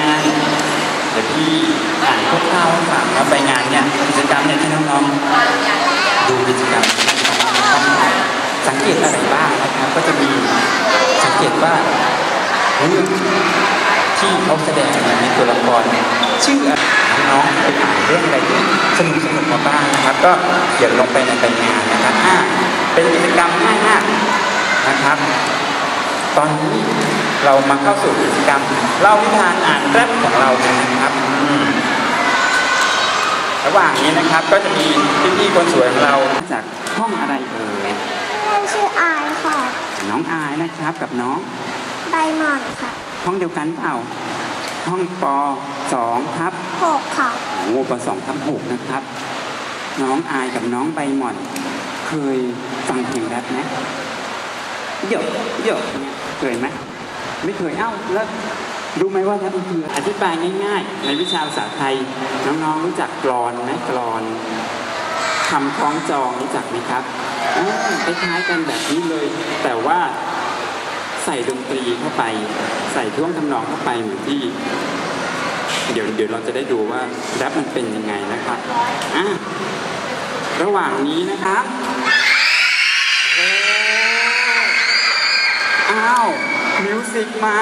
งานเดี๋ยวพี่อ่านคร่าวๆให้ฟังว่าใบงานเนี่ยกิจกรรมเนี่ยที่น้องๆดูกิจกรรมสังเกตอะไรบ้างนะครับ ก็จะมีสังเกตว่าเรื่องที่เขาแสดงเนี่ยมีตัวละครชื่ออน้องๆไปอ่านเรื่องอะไรที่สนุกสนุกมาบ้างนะครับ ก็เขียนลงไปในใบงานนะครับอ่าเป็นกิจกรรมง่ายๆนะครับ ตอนนี้ เรามาเข้าสู่กิจกรรมเล่านิทานอ่านแรปของเรากันนะครับอืมระหว่างนี้นะครับก็จะมีพี่ๆคนสวยของเราจากห้องอะไรเอ่ยเพื่อนชื่ออายค่ะ น้องอายนะครับกับน้องใบหมอนค่ะ ห้องเดียวกันเปล่า ห้องปสองทับหกค่ะโอ้ปสองทับหกนะครับ น้องอายกับน้องใบหม่อน เคยฟังเพลงแรปไหมเยอะเยอะเนี่ยเคยไหม ไม่เคยเอ้าแล้วรู้ไหมว่าแรปมันคืออธิบายง่าย ๆ ในวิชาภาษาไทย น้องๆรู้จักกรอนไหมกรอนคำคล้องจองรู้จักไหมครับอ่าคล้ายๆกันแบบนี้เลย แต่ว่าใส่ดนตรีเข้าไป ใส่ท่วงทำนองเข้าไปเหมือนที่ เดี๋ยวเดี๋ยวเราจะได้ดูว่าแรปมันเป็นยังไงนะครับอะระหว่างนี้นะครับโอ้อ้าว มิวสิกมา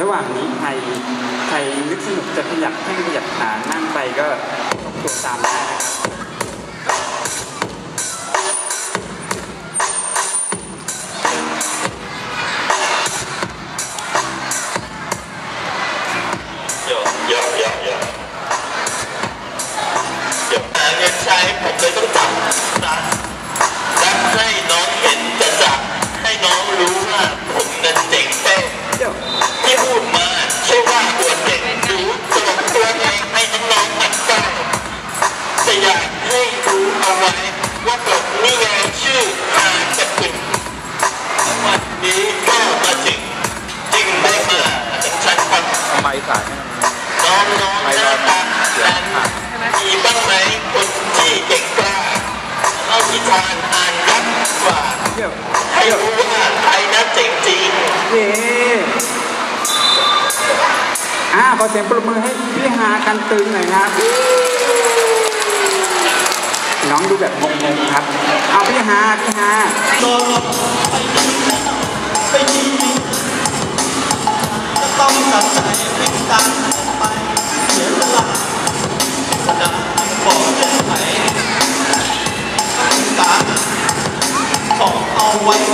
ระหว่างนี้ใครใครนึกสนุกจะขยับแข้งขยับขานั่งไปก็ตัวตามได้นะครับ สียงปรบมือให้พี่ฮากันตึงหน่อยครับ น้องดูแบบงงๆครับ เอาพี่ฮาพี่ฮาไปดีจะต้องตัดใจให้ตัดไปเสียสละสนับบอกเรื่องไหนต้องตาของเอาไว้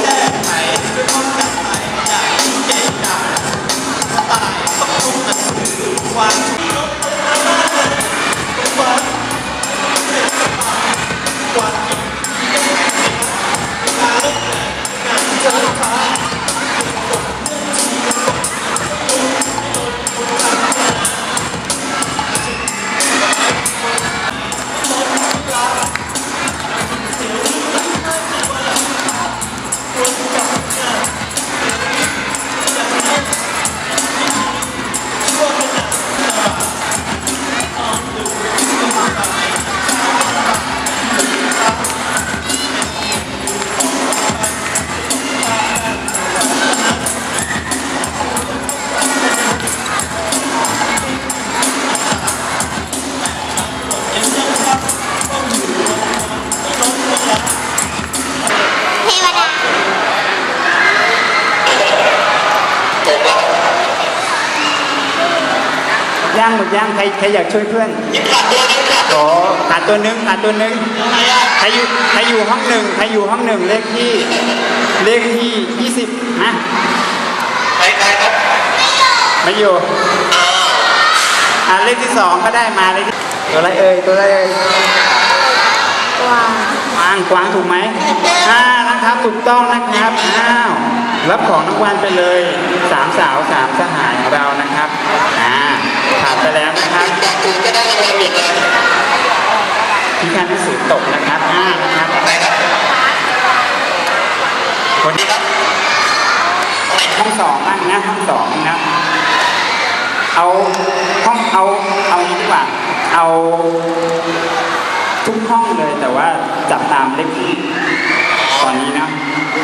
ย่างหมดย่างใครใครอยากช่วยเพื่อนยิ่งขาดตัวนึงขาดโอ้ขาดตัวหนึงขาดตัวหนึงอะไรอะใครอยู่ใครอยู่ห้องหนึ่งใครอยู่ห้องหนึ่งเลขที่เลขที่ยี่สิบนะใครใครครับไม่อยู่อ่าเลขที่สองก็ได้มาเลยตัวอะไรเอ่ยตัวอะไรเอ่ยว้าวกวางกวางถูกไหมอ่านะครับถูกต้องนะครับอ้าวรับของรางวัลไปเลยสามสาวสามสหายของเรานะครับอ่าผ่าน ไปแล้วนะครับคุณก็ได้รางวัลอีกเลยที่การหนังสือตกนะครับอ่านะครับไหนครับคนนี้ห้องสองบ้างนะห้องสองนะเอาห้องเอาเอานี้ดีกว่าเอาทุกห้องเลยแต่ว่าจับตามเลขที่ตอนนี้นะ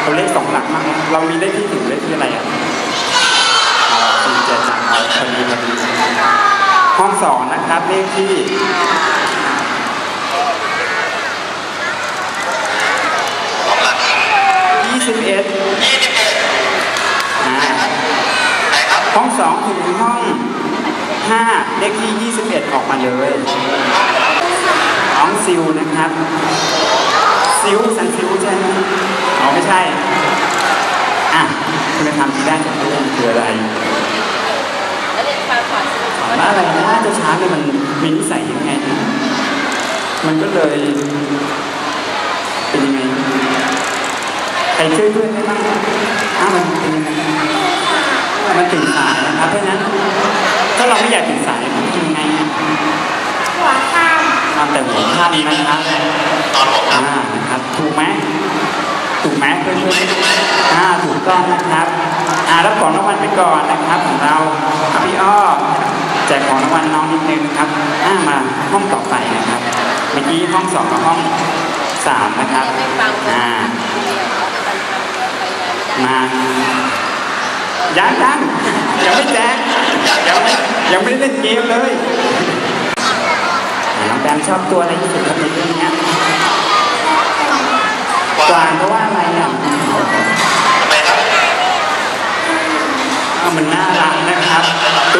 เอาเลขสองหลักมากเรามีเลขที่ถึงเลขที่อะไรอะห ห้องสองนะครับเลขที่ยี่สิบเอ็ดอ่าห้องสองถึงห้องห้าเลขที่ยี่สิบเอ็ดออกมาเลยน้องซิวนะครับ ซิวสันซิวใช่ไหมอ๋อไม่ใช่ อะคุณธรรมที่ได้จากเรื่องคืออะไรถาม ว่าอะไรนะเจ้าช้างเนี่ยมันมีนิสัยยังไงนะมันก็เลยเป็นยังไงใครช่วยเพื่อนได้บ้างอ้าวมันเป็นยังไงมันตื่นสายนะครับเพราะฉะนั้นถ้าเราไม่อยากตื่นสายมันทำยังไงอะหัวข้ามนอนแต่หัวค่ำนะครับอ่านะครับถูกไหมถูกไหมเพื่อนๆอ่าถูกต้องนะครับอ่ารับของรางวัลไปก่อนนะครับของเราครับพี่อ้อ แจกของรางวัลน้องนิดนึงครับอ่ามาห้องต่อไปนะครับ เมื่อกี้ห้องสองกับห้องสามนะครับอ่ามายังยังยังไม่แจ้งยังไม่ยังไม่ได้เล่นเกมเลยน้องแบมชอบตัวอะไรที่สุดครับในเรื่องนี้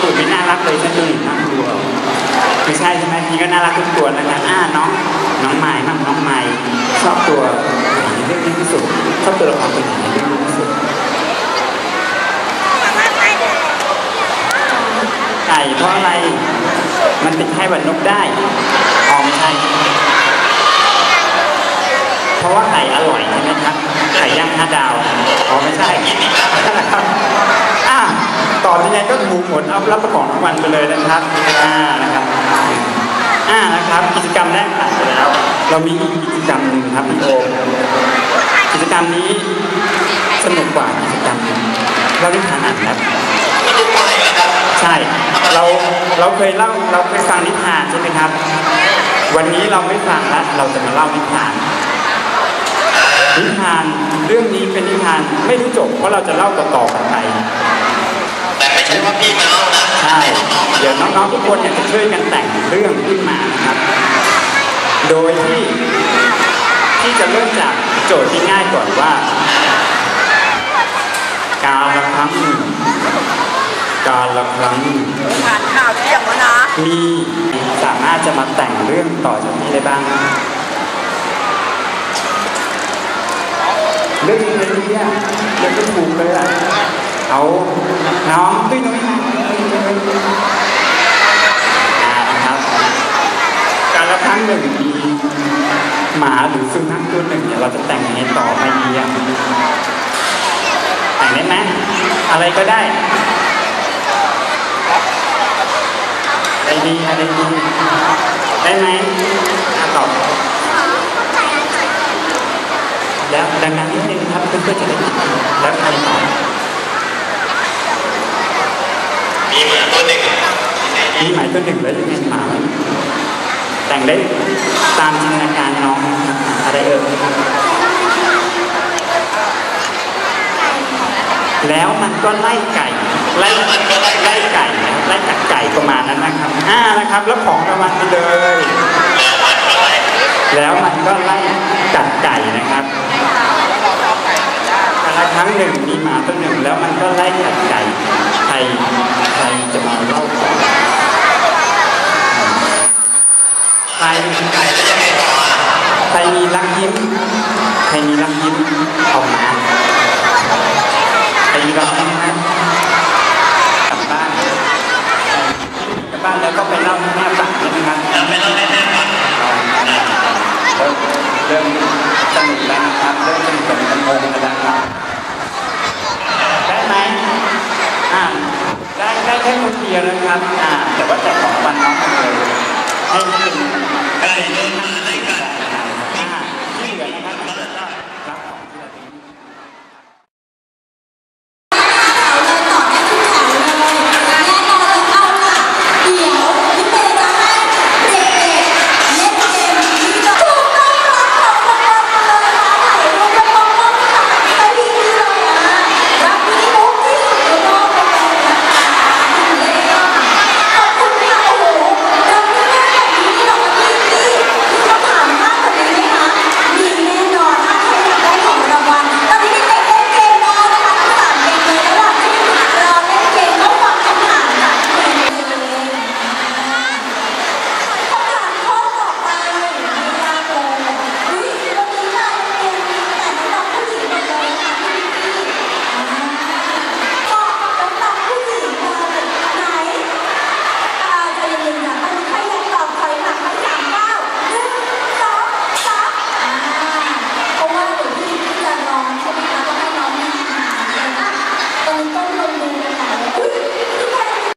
ตัวอื่นไม่น่ารักเลยฉันดูหนึ่งน่ากลัวไม่ใช่ใช่ไหมพี่ก็น่ารักทุกตัวนะครับอ่าน้องน้องไม้มั่งน้องไม้ชอบตัวไหนเรื่องนี้ที่สุดชอบตัวละครตัวไหนเรื่องนี้ที่สุดไก่เพราะอะไร มันติดให้หวัดนกได้อ๋อไม่ใช่เพราะว่าไก่อร่อยใช่ไหมครับไก่ย่างห้าดาวอ๋อไม่ใช่ ตอบยังไงก็ถูกหมดเอารับประกอบรางวัลไปเลยนะครับอ่านะครับอ่านะครับ กิจกรรมแรกผ่านไปแล้ว เรามีอีกกิจกรรมหนึ่งครับพี่โอมกิจกรรมนี้สนุกกว่ากิจกรรมเราได้ทานอ่านแล้วใช่เราเราเคยเล่าเราเคยฟังนิทานใช่ไหมครับ วันนี้เราไม่ฟังแล้วเราจะมาเล่านิทานนิทานเรื่องนี้เป็นนิทานไม่รู้จบเพราะเราจะเล่าต่อๆกันไป แต่ไม่ใช่ว่าพี่มาเล่านะใช่ เดี๋ยวน้องๆทุกคนเนี่ยจะช่วยกันแต่งเรื่องขึ้นมานะครับ โดยที่ที่จะเริ่มจากโจทย์ที่ง่ายก่อนว่า การละครั้งหนึ่งการละครั้งหนึ่งผ่านข่าวเที่ยงแล้วนะ มีสามารถจะมาแต่งเรื่องต่อจากนี้ได้บ้าง เรื่องนี้เรื่องนี้อะเรื่องที่ถูกเลยอะ เอาน้องตุ้ยนุ้ยมาอ่านะครับ การละครั้งหนึ่งมีหมาหรือสุนัขตัวหนึ่งเนี่ยเราจะแต่งยังไงต่อไปดีอะแต่งได้ไหมอะไรก็ได้อะไรดีอะไรดีได้ไหมตอบแล้วดังๆนิดนึงครับเพื่อนๆจะได้แล้วใครตอ มีหมือนตัวหนึ่งมีหมายตัวหนึ่งแล้วยังไงหมาแต่งได้ตามจินตนาการน้องอะไรเอ่ยแล้วมันก็ไล่ไก่ไล่ไล่ไก่นะครับไล่กัดไก่ประมาณนั้นนะครับอ่านะครับ แล้วของรางวัลไปเลย แล้วมันก็ไล่กัดไก่นะครับแต่ละครั้งหนึ่งมีหมาตัวหนึ่งแล้วมันก็ไล่กัดไก่ ใครใครจะมาเล่าก่อนใครใครมีรักยิ้ม ใครมีรักยิ้มออกมาใครมีรักยิ้มนะกลับบ้านกลับบ้านแล้วก็ไปเล่าให้แม่ฟังนะครับไม่ต้องให้แม่ฟังเริ่มสนุกแล้วนะครับเริ่มสนุกกันโงกันแล้ว